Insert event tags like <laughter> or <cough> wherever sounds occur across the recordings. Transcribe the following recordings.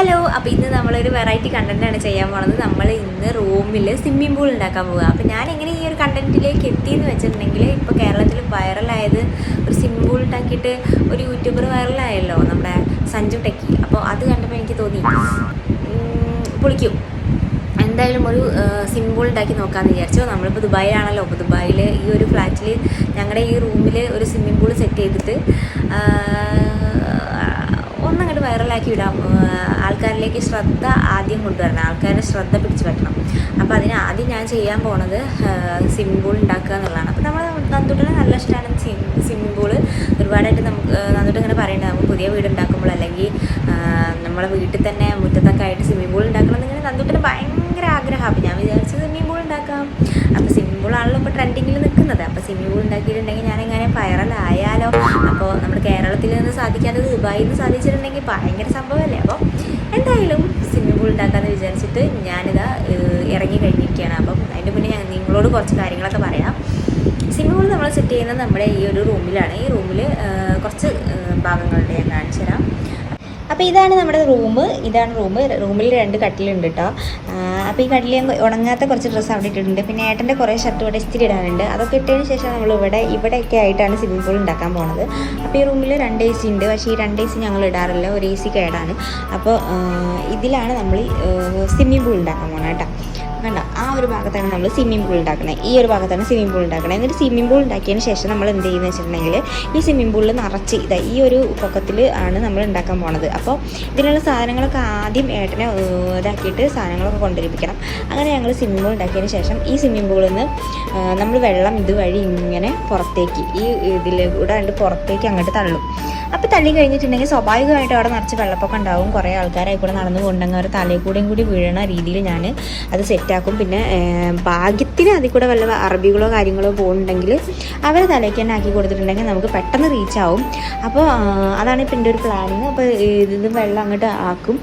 Hello അപ്പോൾ ഇന്ന് നമ്മളൊരു വെറൈറ്റി കണ്ടന്റാണ് ചെയ്യാൻ പോണത്. നമ്മൾ ഇന്ന് റൂമിൽ സ്വിമ്മിംഗ് പൂൾ ഉണ്ടാക്കാൻ പോകുക അപ്പോൾ ഞാൻ എങ്ങനെ ഈ ഒരു കണ്ടന്റിലേക്ക് എത്തിയെന്ന് വെച്ചിട്ടുണ്ടെങ്കിൽ ഇപ്പോൾ കേരളത്തിൽ വൈറലായത് ഒരു സ്വിമ്മിംഗ് പൂൾ ഉണ്ടാക്കിയിട്ട് ഒരു യൂട്യൂബർ വൈറലായല്ലോ നമ്മുടെ സഞ്ജു ടെക്കി. അപ്പോൾ അത് കണ്ടപ്പോൾ എനിക്ക് തോന്നി പൊളിക്കും. എന്തായാലും ഒരു സിമ്പിൾ ഉണ്ടാക്കി നോക്കാമെന്ന് വിചാരിച്ചു. നമ്മളിപ്പോൾ ദുബായിലാണല്ലോ. അപ്പോൾ ദുബായിൽ ഈ ഒരു ഫ്ലാറ്റിൽ ഞങ്ങളുടെ ഈ റൂമിൽ ഒരു സ്വിമ്മിംഗ് പൂൾ സെറ്റ് ചെയ്തിട്ട് വൈറലാക്കി വിടാം ആൾക്കാരിലേക്ക് ശ്രദ്ധ ആദ്യം കൊണ്ടുവരണം. ആൾക്കാരുടെ ശ്രദ്ധ പിടിച്ചു പറ്റണം. അപ്പോൾ അതിന് ആദ്യം ഞാൻ ചെയ്യാൻ പോണത് പൂൾ ഉണ്ടാക്കുക എന്നുള്ളതാണ്. അപ്പോൾ നമ്മൾ നന്ദുട്ടിന് നല്ല ഇഷ്ടമാണ് സ്വിമ്മിംഗ് പൂൾ ഒരുപാടായിട്ട് നമുക്ക് നന്ദുട്ട് ഇങ്ങനെ പറയേണ്ടത് നമുക്ക് പുതിയ വീട് ഉണ്ടാക്കുമ്പോൾ അല്ലെങ്കിൽ നമ്മളെ വീട്ടിൽ തന്നെ മുറ്റത്തൊക്കെ ആയിട്ട് സ്വിമ്മിംഗ് പൂൾ ഉണ്ടാക്കണം എന്നിങ്ങനെ നന്ദുട്ടിന് ഭയങ്കര ആഗ്രഹം. അപ്പോൾ ഞാൻ വിചാരിച്ചു സ്വിമ്മിംഗ് പൂൾ ഉണ്ടാക്കാം. അപ്പോൾ സ്വിമ്മിംഗ് പൂൾ ആണല്ലോ ഇപ്പോൾ ട്രെൻഡിങ്ങിൽ നിൽക്കുന്നത് അപ്പോൾ സ്വിമ്മിംഗ് പൂൾ ഉണ്ടാക്കിയിട്ടുണ്ടെങ്കിൽ ഞാനിങ്ങനെ വൈറലായാലോ സാധിക്കാത്തത് ദുബായിൽ നിന്ന് സാധിച്ചിട്ടുണ്ടെങ്കിൽ ഭയങ്കര സംഭവമല്ലേ? അപ്പോൾ എന്തായാലും സ്വിമ്മിംഗ് പൂൾ ഉണ്ടാക്കാമെന്ന് വിചാരിച്ചിട്ട് ഞാനിതാ ഇറങ്ങി കഴിഞ്ഞിരിക്കുകയാണ്. അപ്പം അതിന്റെ മുന്നേ ഞാൻ നിങ്ങളോട് കുറച്ച് കാര്യങ്ങളൊക്കെ പറയാം. സ്വിമ്മിംഗ് പൂൾ നമ്മൾ സെറ്റ് ചെയ്യുന്നത് നമ്മുടെ ഈ ഒരു റൂമിലാണ് ഈ റൂമിൽ കുറച്ച് ഭാഗങ്ങളുണ്ട് ഞാൻ കാണിച്ചു തരാം അപ്പോൾ ഇതാണ് നമ്മുടെ റൂം. ഇതാണ് റൂം. റൂമിൽ രണ്ട് കട്ടിലുണ്ട് കേട്ടോ അപ്പോൾ ഈ കട്ടിൽ ഉണങ്ങാത്ത കുറച്ച് ഡ്രസ്സ് അവിടെ ഇട്ടിട്ടുണ്ട്. പിന്നെ ഏട്ടന്റെ കുറേ ഷർട്ട് ഇവിടെ ഇസ്തിരി ഇടാനുണ്ട്. അതൊക്കെ ഇട്ടതിന് ശേഷം നമ്മൾ ഇവിടെ ഇവിടെയൊക്കെ ആയിട്ടാണ് സ്വിമ്മിംഗ് പൂൾ ഉണ്ടാക്കാൻ പോണത്. അപ്പോൾ ഈ റൂമിൽ രണ്ട് എ സി ഉണ്ട്. പക്ഷേ ഈ രണ്ട് എ സി ഞങ്ങൾ ഇടാറില്ല. ഒരു എ സി കേടാണ്. അപ്പോൾ ഇതിലാണ് നമ്മൾ സ്വിമ്മിംഗ് പൂൾ ഉണ്ടാക്കാൻ പോകണം കേട്ടോ കണ്ട ആ ഒരു ഭാഗത്താണ് നമ്മൾ സ്വിമ്മിംഗ് പൂൾ ഉണ്ടാക്കുന്നത് ഈ ഒരു ഭാഗത്താണ് സ്വിമ്മിംഗ് പൂൾ ഉണ്ടാക്കുന്നത് എന്നിട്ട് സ്വിമ്മിംഗ് പൂൾ ഉണ്ടാക്കിയതിന് ശേഷം നമ്മൾ എന്ത് ചെയ്യുന്നത് വെച്ചിട്ടുണ്ടെങ്കിൽ ഈ സ്വിമ്മിംഗ് പൂളിൽ നിറച്ച് ഇതാ ഈ ഒരു പൊക്കത്തിൽ ആണ് നമ്മൾ ഉണ്ടാക്കാൻ പോണത്. അപ്പോൾ ഇതിനുള്ള സാധനങ്ങളൊക്കെ ആദ്യം ഏട്ടനെ ഇതാക്കിയിട്ട് സാധനങ്ങളൊക്കെ കൊണ്ടുവരിപ്പിക്കണം. അങ്ങനെ ഞങ്ങൾ സ്വിമ്മിംഗ് പൂൾ ഉണ്ടാക്കിയതിന് ശേഷം ഈ സ്വിമ്മിംഗ് പൂളിൽ നിന്ന് നമ്മൾ വെള്ളം ഇതുവഴി ഇങ്ങനെ പുറത്തേക്ക് ഈ ഇതിൽ കൂടെ പുറത്തേക്ക് അങ്ങോട്ട് തള്ളും. അപ്പോൾ തള്ളി കഴിഞ്ഞിട്ടുണ്ടെങ്കിൽ സ്വാഭാവികമായിട്ട് അവിടെ നിറച്ച് വെള്ളപ്പൊക്കം ഉണ്ടാവും. കുറേ ആൾക്കാരായി കൂടെ നടന്നു കൊണ്ടെങ്കിൽ അവർ തലയിൽ കൂടെയും കൂടി വീഴണ രീതിയിൽ ഞാൻ അത് സെറ്റാക്കും പിന്നെ ഭാഗ്യത്തിന് അതിൽ കൂടെ വല്ല അറബികളോ കാര്യങ്ങളോ പോകുന്നുണ്ടെങ്കിൽ അവരെ തലയ്ക്ക് തന്നെ ആക്കി കൊടുത്തിട്ടുണ്ടെങ്കിൽ നമുക്ക് പെട്ടെന്ന് റീച്ച് ആവും. അപ്പോൾ അതാണ് ഇപ്പം എന്റെ ഒരു പ്ലാനിങ് അപ്പോൾ ഇത് വെള്ളം അങ്ങോട്ട് ആക്കും.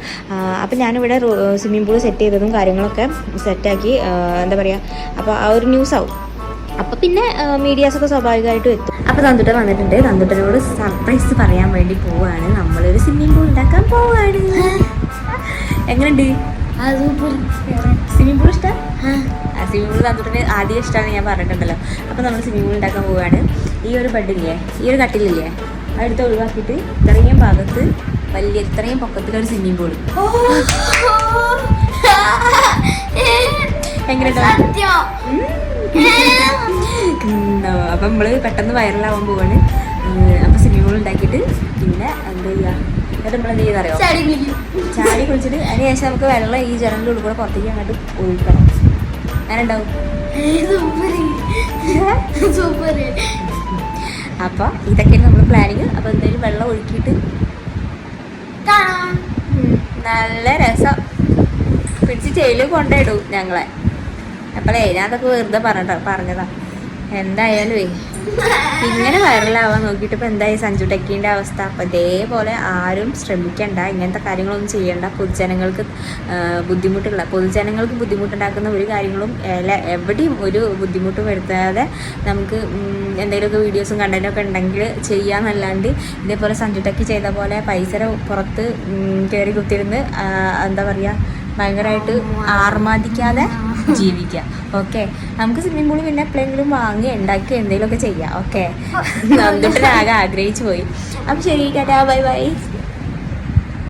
അപ്പോൾ ഞാനിവിടെ സ്വിമ്മിംഗ് പൂൾ സെറ്റ് ചെയ്തതും കാര്യങ്ങളൊക്കെ സെറ്റാക്കി എന്താ പറയുക അപ്പോൾ ആ ഒരു ന്യൂസ് ആവും. അപ്പോൾ പിന്നെ മീഡിയാസൊക്കെ സ്വാഭാവികമായിട്ടും എത്തും. അപ്പോൾ തന്തുട്ടൻ വന്നിട്ടുണ്ട്. തന്തുട്ടനോട് സർപ്രൈസ് പറയാൻ വേണ്ടി പോവാണ്. നമ്മളൊരു സ്വിമ്മിംഗ് പൂൾ ഉണ്ടാക്കാൻ പോവാണ്. എങ്ങനെയുണ്ട്? സ്വിമ്മിംഗ് പൂൾ ഇഷ്ടം? സ്വിമ്മിംഗ് പൂൾ തന്തുട്ടന് ആദ്യം ഇഷ്ടമാണ് ഞാൻ പറഞ്ഞിട്ടുണ്ടല്ലോ. അപ്പോൾ നമ്മൾ സ്വിമ്മിംഗ് പൂൾ ഉണ്ടാക്കാൻ പോവാണ്. ഈ ഒരു ബെഡില്ലേ ഈ ഒരു കട്ടിലില്ലേ അടുത്ത് ഒഴിവാക്കിയിട്ട് ഇത്രയും ഭാഗത്ത് വലിയ ഇത്രയും പൊക്കത്തിലൊരു സ്വിമ്മിംഗ് പൂൾ എങ്ങനെയുണ്ടോ? അപ്പം നമ്മൾ പെട്ടെന്ന് വൈറലാവാൻ പോവാണ്. അപ്പം സ്വിമ്മിംഗ് പൂൾ ഉണ്ടാക്കിയിട്ട് പിന്നെ എന്താ ചെയ്യുക എന്നിട്ട് നമ്മൾ എന്ത് അറിയാം ചാടി കുളിച്ചിട്ട് അതിന് ശേഷം നമുക്ക് വെള്ളം ഈ ജനലിന്റെ ഉള്ളിൽ കൂടെ പുറത്തേക്ക് അങ്ങോട്ട് ഒഴിക്കണം. അങ്ങനെ ഉണ്ടാവും അപ്പോൾ ഇതൊക്കെയാണ് നമ്മൾ പ്ലാനിങ് അപ്പോൾ എന്തായാലും വെള്ളം ഒഴുക്കിയിട്ട് നല്ല രസം. പിടിച്ച് ജയിലിൽ കൊണ്ടിടും ഞങ്ങളെ. അപ്പോഴേ ഞാൻ വെറുതെ പറഞ്ഞ പറഞ്ഞതാ. എന്തായാലും ഇങ്ങനെ വൈറലാവാൻ നോക്കിയിട്ട് ഇപ്പം എന്തായി? സഞ്ജു ടെക്കിന്റെ അവസ്ഥ. അപ്പം ഇതേപോലെ ആരും ശ്രമിക്കണ്ട ഇങ്ങനത്തെ കാര്യങ്ങളൊന്നും ചെയ്യണ്ട. പൊതുജനങ്ങൾക്ക് ബുദ്ധിമുട്ടുള്ള പൊതുജനങ്ങൾക്ക് ബുദ്ധിമുട്ടുണ്ടാക്കുന്ന ഒരു കാര്യങ്ങളും എവിടെയും ഒരു ബുദ്ധിമുട്ടും വരുത്താതെ നമുക്ക് എന്തെങ്കിലുമൊക്കെ വീഡിയോസും കണ്ടന്റൊക്കെ ഉണ്ടെങ്കിൽ ചെയ്യാമെന്നല്ലാണ്ട് ഇതേപോലെ സഞ്ജു ടെക്കി ചെയ്ത പോലെ പൈസ പുറത്ത് കയറി കുത്തിരുന്ന് എന്താ പറയുക ഭയങ്കരമായിട്ട് ആർമാദിക്കാതെ ജീവിക്കുക ഓക്കെ നമുക്ക് സ്വിമ്മിംഗ് പൂളിൽ പിന്നെ എപ്പോഴെങ്കിലും വാങ്ങി ഉണ്ടാക്കി എന്തെങ്കിലുമൊക്കെ ചെയ്യാം. ഓക്കെ <laughs> നന്ദുട്ടിനാകെ ആഗ്രഹിച്ചു പോയി. അപ്പം ശരി കേട്ടാ ബൈ ബൈ.